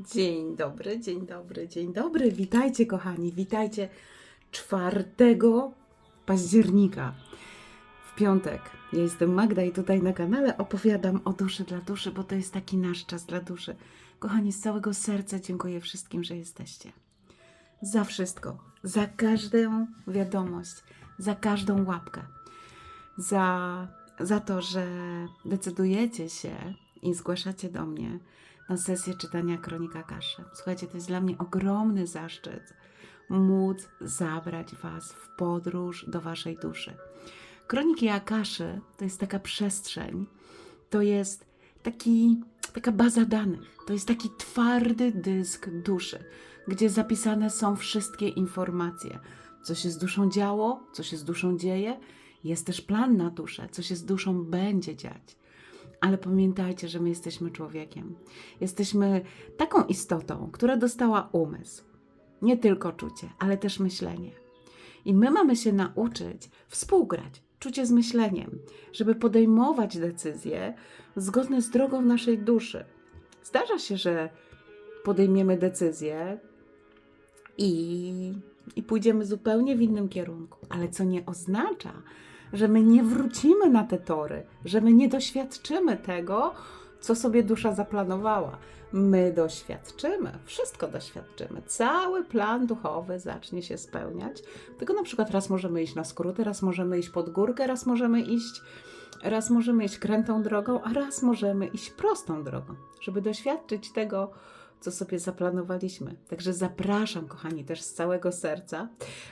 Dzień dobry, dzień dobry, dzień dobry. Witajcie, kochani, witajcie 4 października w piątek. Ja jestem Magda i tutaj na kanale opowiadam o duszy dla duszy, bo to jest taki nasz czas dla duszy. Kochani, z całego serca dziękuję wszystkim, że jesteście. Za wszystko, za każdą wiadomość, za każdą łapkę, za, za to, że decydujecie się i zgłaszacie do mnie na sesję czytania Kronika Kaszy. Słuchajcie, to jest dla mnie ogromny zaszczyt móc zabrać Was w podróż do Waszej duszy. Kroniki Akaszy to jest taka przestrzeń, to jest taki, taka baza danych, to jest taki twardy dysk duszy, gdzie zapisane są wszystkie informacje, co się z duszą działo, co się z duszą dzieje. Jest też plan na duszę, co się z duszą będzie dziać. Ale pamiętajcie, że my jesteśmy człowiekiem. Jesteśmy taką istotą, która dostała umysł. Nie tylko czucie, ale też myślenie. I my mamy się nauczyć współgrać, czucie z myśleniem, żeby podejmować decyzje zgodne z drogą naszej duszy. Zdarza się, że podejmiemy decyzję i, i pójdziemy zupełnie w innym kierunku, ale co nie oznacza, że my nie wrócimy na te tory, że my nie doświadczymy tego, co sobie dusza zaplanowała. My doświadczymy, wszystko doświadczymy. Cały plan duchowy zacznie się spełniać. Tylko na przykład raz możemy iść na skróty, raz możemy iść pod górkę, raz możemy iść, raz możemy iść krętą drogą, a raz możemy iść prostą drogą, żeby doświadczyć tego, co sobie zaplanowaliśmy. Także zapraszam, kochani, też z całego serca.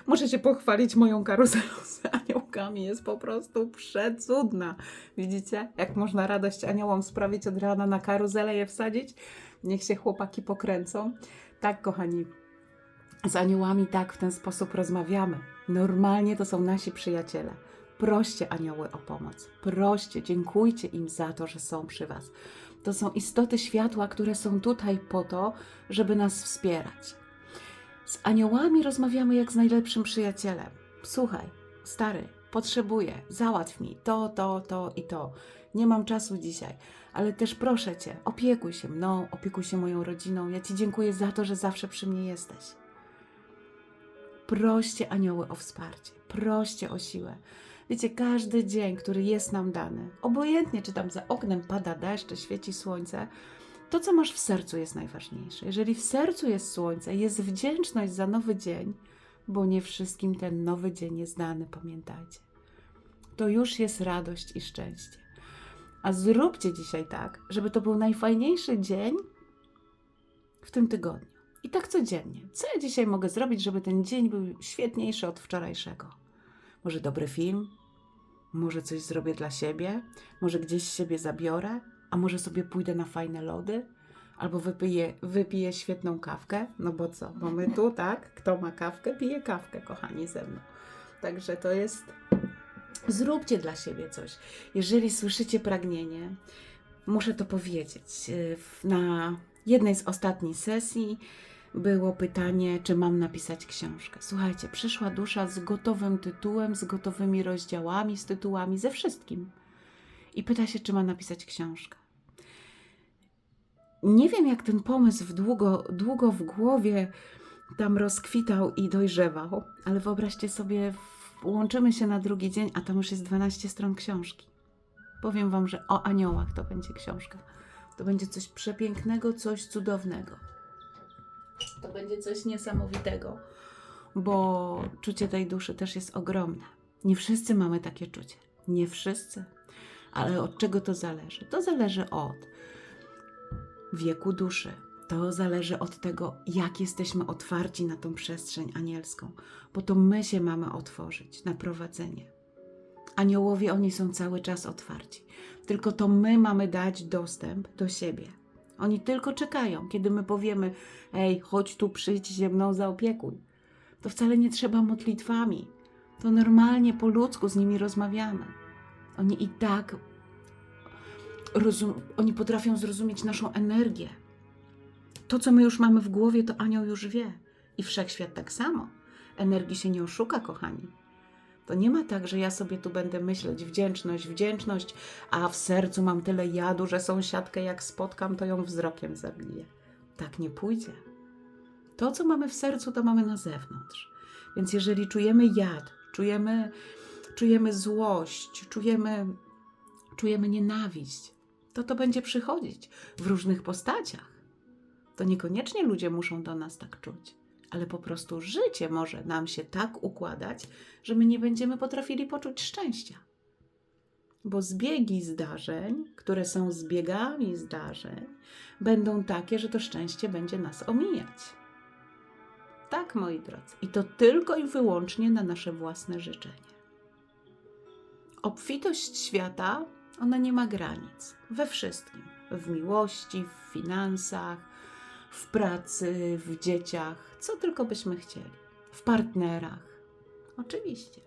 Muszę się pochwalić moją karuzelą z aniołkami. Jest po prostu przecudna. Widzicie, jak można radość aniołom sprawić od rana na karuzelę je wsadzić? Niech się chłopaki pokręcą. Tak, kochani, z aniołami tak w ten sposób rozmawiamy. Normalnie to są nasi przyjaciele. Proście anioły o pomoc. Proście, dziękujcie im za to, że są przy Was. To są istoty światła, które są tutaj po to, żeby nas wspierać. Z aniołami rozmawiamy jak z najlepszym przyjacielem. Słuchaj, stary, potrzebuję, załatw mi to, to, to i to. Nie mam czasu dzisiaj, ale też proszę cię, opiekuj się mną, opiekuj się moją rodziną. Ja ci dziękuję za to, że zawsze przy mnie jesteś. Proście anioły o wsparcie, proście o siłę. Wiecie, każdy dzień, który jest nam dany, obojętnie czy tam za oknem pada deszcz, czy świeci słońce, to co masz w sercu jest najważniejsze. Jeżeli w sercu jest słońce, jest wdzięczność za nowy dzień, bo nie wszystkim ten nowy dzień jest dany, pamiętajcie. To już jest radość i szczęście. A zróbcie dzisiaj tak, żeby to był najfajniejszy dzień w tym tygodniu. I tak codziennie. Co ja dzisiaj mogę zrobić, żeby ten dzień był świetniejszy od wczorajszego? Może dobry film? Może coś zrobię dla siebie? Może gdzieś siebie zabiorę? A może sobie pójdę na fajne lody? Albo wypiję, wypiję świetną kawkę? No bo co? Bo my tu, tak? Kto ma kawkę, pije kawkę, kochani, ze mną. Także to jest. Zróbcie dla siebie coś. Jeżeli słyszycie pragnienie, muszę to powiedzieć. W- Na jednej z ostatnich sesji było pytanie, czy mam napisać książkę. Słuchajcie, przyszła dusza z gotowym tytułem, z gotowymi rozdziałami, z tytułami, ze wszystkim. I pyta się, czy ma napisać książkę. Nie wiem, jak ten pomysł długo, długo w głowie tam rozkwitał i dojrzewał, ale wyobraźcie sobie, łączymy się na drugi dzień, a tam już jest 12 stron książki. Powiem Wam, że o aniołach to będzie książka. To będzie coś przepięknego, coś cudownego. To będzie coś niesamowitego, bo czucie tej duszy też jest ogromne. Nie wszyscy mamy takie czucie. Nie wszyscy. Ale od czego to zależy? To zależy od wieku duszy. To zależy od tego, jak jesteśmy otwarci na tą przestrzeń anielską, bo to my się mamy otworzyć na prowadzenie. Aniołowie, oni są cały czas otwarci. Tylko to my mamy dać dostęp do siebie. Oni tylko czekają, kiedy my powiemy: Ej, chodź tu, przyjdź się mną, zaopiekuj. To wcale nie trzeba modlitwami. To normalnie po ludzku z nimi rozmawiamy. Oni i tak rozum- oni potrafią zrozumieć naszą energię. To, co my już mamy w głowie, to anioł już wie. I wszechświat tak samo. Energii się nie oszuka, kochani. To nie ma tak, że ja sobie tu będę myśleć wdzięczność, wdzięczność, a w sercu mam tyle jadu, że sąsiadkę jak spotkam, to ją wzrokiem zabiję. Tak nie pójdzie. To, co mamy w sercu, to mamy na zewnątrz. Więc jeżeli czujemy jad, czujemy, czujemy złość, czujemy, czujemy nienawiść, to to będzie przychodzić w różnych postaciach. To niekoniecznie ludzie muszą do nas tak czuć, ale po prostu życie może nam się tak układać, że my nie będziemy potrafili poczuć szczęścia. Bo zbiegi zdarzeń, które są zbiegami zdarzeń, będą takie, że to szczęście będzie nas omijać. Tak, moi drodzy. I to tylko i wyłącznie na nasze własne życzenie. Obfitość świata, ona nie ma granic. We wszystkim. W miłości, w finansach, w pracy, w dzieciach, co tylko byśmy chcieli. W partnerach. Oczywiście.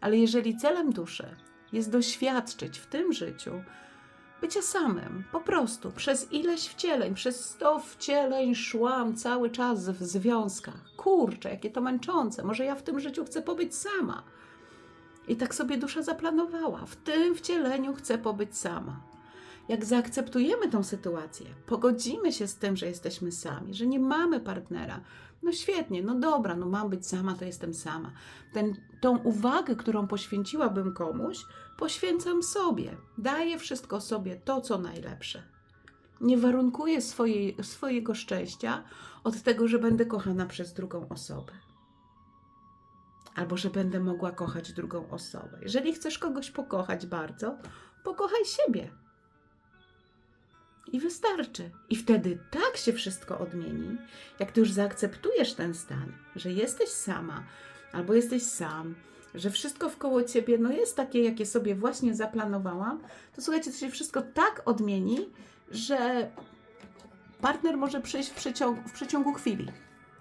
Ale jeżeli celem duszy jest doświadczyć w tym życiu bycia samym, po prostu, przez ileś wcieleń, przez sto wcieleń szłam cały czas w związkach. Kurczę, jakie to męczące. Może ja w tym życiu chcę pobyć sama. I tak sobie dusza zaplanowała. W tym wcieleniu chcę pobyć sama. Jak zaakceptujemy tą sytuację, pogodzimy się z tym, że jesteśmy sami, że nie mamy partnera, no świetnie, no dobra, no mam być sama, to jestem sama. Ten, tą uwagę, którą poświęciłabym komuś, poświęcam sobie. Daję wszystko sobie, to co najlepsze. Nie warunkuję swojej, swojego szczęścia od tego, że będę kochana przez drugą osobę. Albo że będę mogła kochać drugą osobę. Jeżeli chcesz kogoś pokochać bardzo, pokochaj siebie. I wystarczy. I wtedy tak się wszystko odmieni, jak ty już zaakceptujesz ten stan, że jesteś sama albo jesteś sam, że wszystko wkoło ciebie no jest takie, jakie sobie właśnie zaplanowałam, to słuchajcie, to się wszystko tak odmieni, że partner może przyjść w przeciągu, w przeciągu chwili.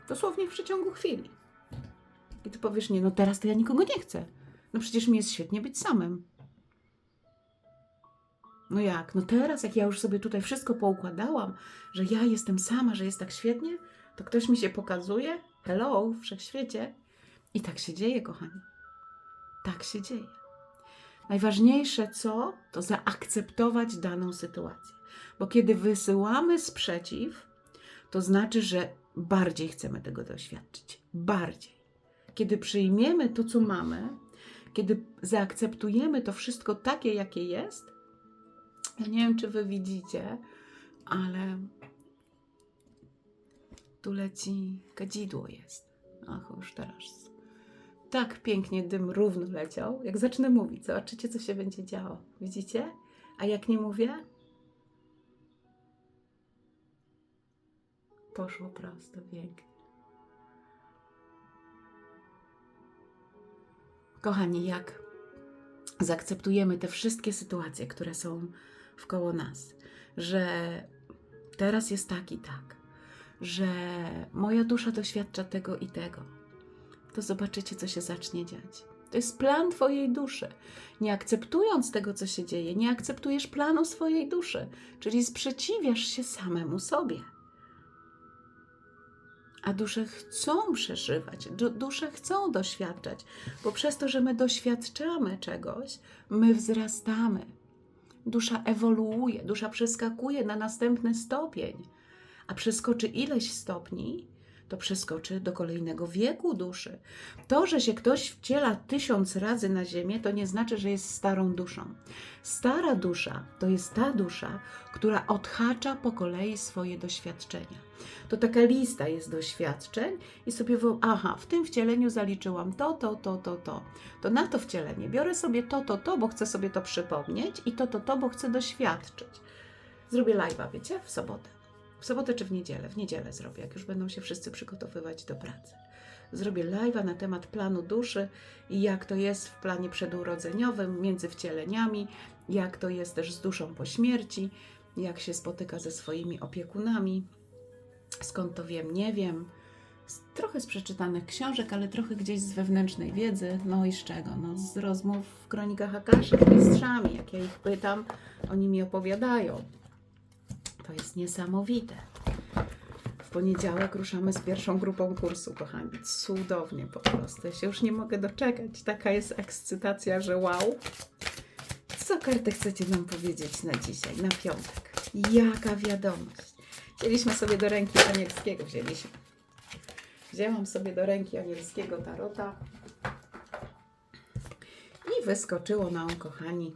Dosłownie w przeciągu chwili. I ty powiesz, nie, no teraz to ja nikogo nie chcę. No przecież mi jest świetnie być samym. No jak? No teraz, jak ja już sobie tutaj wszystko poukładałam, że ja jestem sama, że jest tak świetnie, to ktoś mi się pokazuje, hello, wszechświecie. I tak się dzieje, kochani. Tak się dzieje. Najważniejsze co? To zaakceptować daną sytuację. Bo kiedy wysyłamy sprzeciw, to znaczy, że bardziej chcemy tego doświadczyć. Bardziej. Kiedy przyjmiemy to, co mamy, kiedy zaakceptujemy to wszystko takie, jakie jest, ja nie wiem, czy wy widzicie, ale tu leci kadzidło jest. Ach, już teraz. Tak pięknie dym równo leciał. Jak zacznę mówić, zobaczycie, co się będzie działo. Widzicie? A jak nie mówię? Poszło prosto, pięknie. Kochani, jak zaakceptujemy te wszystkie sytuacje, które są wkoło nas, że teraz jest tak i tak, że moja dusza doświadcza tego i tego, to zobaczycie, co się zacznie dziać. To jest plan Twojej duszy. Nie akceptując tego, co się dzieje, nie akceptujesz planu swojej duszy, czyli sprzeciwiasz się samemu sobie. A dusze chcą przeżywać, du- dusze chcą doświadczać, bo przez to, że my doświadczamy czegoś, my wzrastamy. Dusza ewoluuje, dusza przeskakuje na następny stopień. A przeskoczy ileś stopni, to przeskoczy do kolejnego wieku duszy. To, że się ktoś wciela tysiąc razy na ziemię, to nie znaczy, że jest starą duszą. Stara dusza to jest ta dusza, która odhacza po kolei swoje doświadczenia. To taka lista jest doświadczeń i sobie wo- aha, w tym wcieleniu zaliczyłam to, to, to, to, to. To na to wcielenie biorę sobie to, to, to, bo chcę sobie to przypomnieć i to, to, to, bo chcę doświadczyć. Zrobię live'a, wiecie, w sobotę. W sobotę czy w niedzielę? W niedzielę zrobię, jak już będą się wszyscy przygotowywać do pracy. Zrobię live'a na temat planu duszy i jak to jest w planie przedurodzeniowym, między wcieleniami, jak to jest też z duszą po śmierci, jak się spotyka ze swoimi opiekunami. Skąd to wiem, nie wiem. Trochę z przeczytanych książek, ale trochę gdzieś z wewnętrznej wiedzy. No i z czego? No z rozmów w kronikach Akaszy z mistrzami. Jak ja ich pytam, oni mi opowiadają. To jest niesamowite. W poniedziałek ruszamy z pierwszą grupą kursu, kochani. Cudownie po prostu. Ja się już nie mogę doczekać. Taka jest ekscytacja, że wow. Co karty chcecie nam powiedzieć na dzisiaj, na piątek? Jaka wiadomość? Wzięliśmy sobie do ręki anielskiego, wzięliśmy. Wzięłam sobie do ręki anielskiego tarota i wyskoczyło nam, kochani,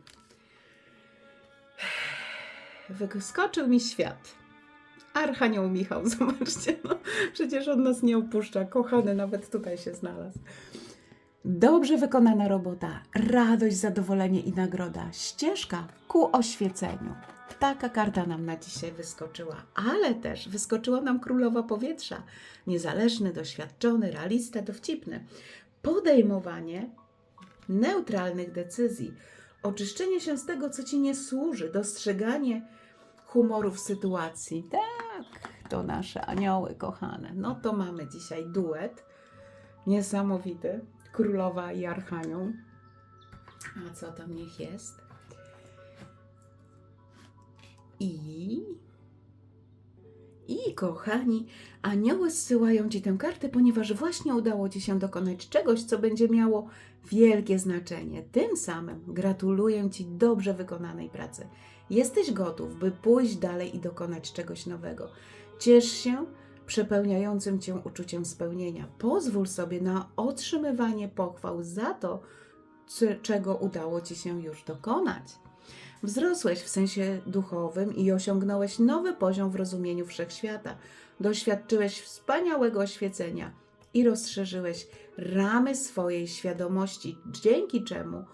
wyskoczył mi świat. Archanioł Michał, zobaczcie, no, przecież on nas nie opuszcza, kochany nawet tutaj się znalazł. Dobrze wykonana robota, radość, zadowolenie i nagroda, ścieżka ku oświeceniu. Taka karta nam na dzisiaj wyskoczyła, ale też wyskoczyła nam królowa powietrza. Niezależny, doświadczony, realista, dowcipny. Podejmowanie neutralnych decyzji, oczyszczenie się z tego, co ci nie służy, dostrzeganie humoru w sytuacji. Tak, to nasze anioły kochane. No to mamy dzisiaj duet niesamowity. Królowa i Archanioł. A co tam niech jest? I. Kochani, anioły zsyłają Ci tę kartę, ponieważ właśnie udało Ci się dokonać czegoś, co będzie miało wielkie znaczenie. Tym samym gratuluję Ci dobrze wykonanej pracy. Jesteś gotów, by pójść dalej i dokonać czegoś nowego. Ciesz się przepełniającym Cię uczuciem spełnienia. Pozwól sobie na otrzymywanie pochwał za to, czego udało Ci się już dokonać. Wzrosłeś w sensie duchowym i osiągnąłeś nowy poziom w rozumieniu wszechświata. Doświadczyłeś wspaniałego oświecenia i rozszerzyłeś ramy swojej świadomości, dzięki czemu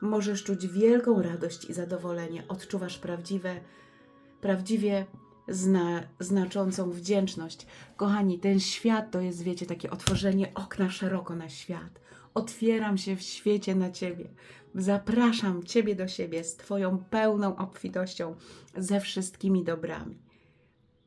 możesz czuć wielką radość i zadowolenie. Odczuwasz prawdziwe, prawdziwie zna, znaczącą wdzięczność. Kochani, ten świat to jest, wiecie, takie otworzenie okna szeroko na świat. Otwieram się w świecie na Ciebie. Zapraszam Ciebie do siebie z Twoją pełną obfitością, ze wszystkimi dobrami.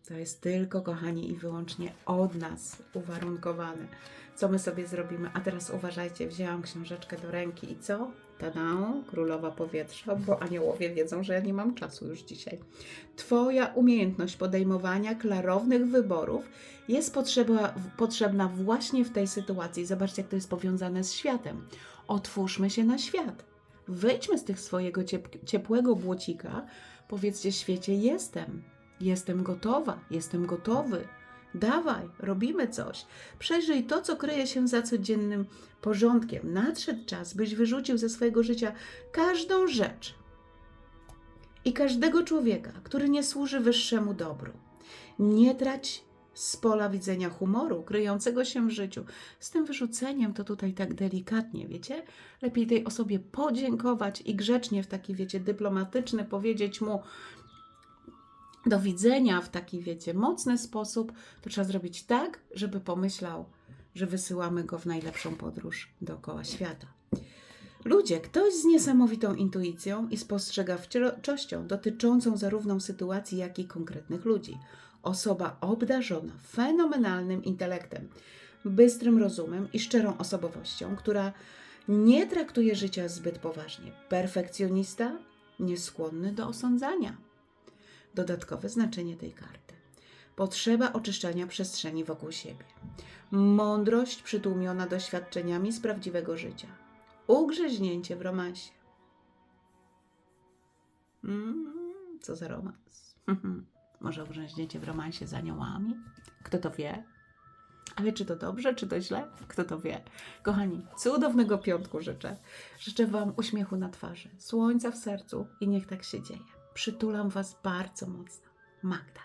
To jest tylko, kochani, i wyłącznie od nas uwarunkowane, co my sobie zrobimy. A teraz uważajcie, wzięłam książeczkę do ręki i co? Tada, królowa powietrza, bo aniołowie wiedzą, że ja nie mam czasu już dzisiaj. Twoja umiejętność podejmowania klarownych wyborów jest potrzeba, potrzebna właśnie w tej sytuacji. Zobaczcie, jak to jest powiązane z światem. Otwórzmy się na świat. Wyjdźmy z tych swojego ciep- ciepłego błocika. Powiedzcie świecie: Jestem, jestem gotowa, jestem gotowy. Dawaj, robimy coś. Przejrzyj to, co kryje się za codziennym porządkiem. Nadszedł czas, byś wyrzucił ze swojego życia każdą rzecz i każdego człowieka, który nie służy wyższemu dobru. Nie trać z pola widzenia humoru kryjącego się w życiu. Z tym wyrzuceniem to tutaj tak delikatnie, wiecie? Lepiej tej osobie podziękować i grzecznie w taki, wiecie, dyplomatyczny powiedzieć mu do widzenia w taki, wiecie, mocny sposób. To trzeba zrobić tak, żeby pomyślał, że wysyłamy go w najlepszą podróż dookoła świata. Ludzie, ktoś z niesamowitą intuicją i spostrzegawczością dotyczącą zarówno sytuacji, jak i konkretnych ludzi. Osoba obdarzona fenomenalnym intelektem, bystrym rozumem i szczerą osobowością, która nie traktuje życia zbyt poważnie. Perfekcjonista, nieskłonny do osądzania. Dodatkowe znaczenie tej karty. Potrzeba oczyszczania przestrzeni wokół siebie. Mądrość przytłumiona doświadczeniami z prawdziwego życia ugrzeźnięcie w romansie. Mm, co za romans? Może ugrzeźnięcie w romansie z aniołami? Kto to wie? Ale czy to dobrze, czy to źle? Kto to wie? Kochani, cudownego piątku życzę. Życzę Wam uśmiechu na twarzy, słońca w sercu i niech tak się dzieje. Przytulam Was bardzo mocno. Magda.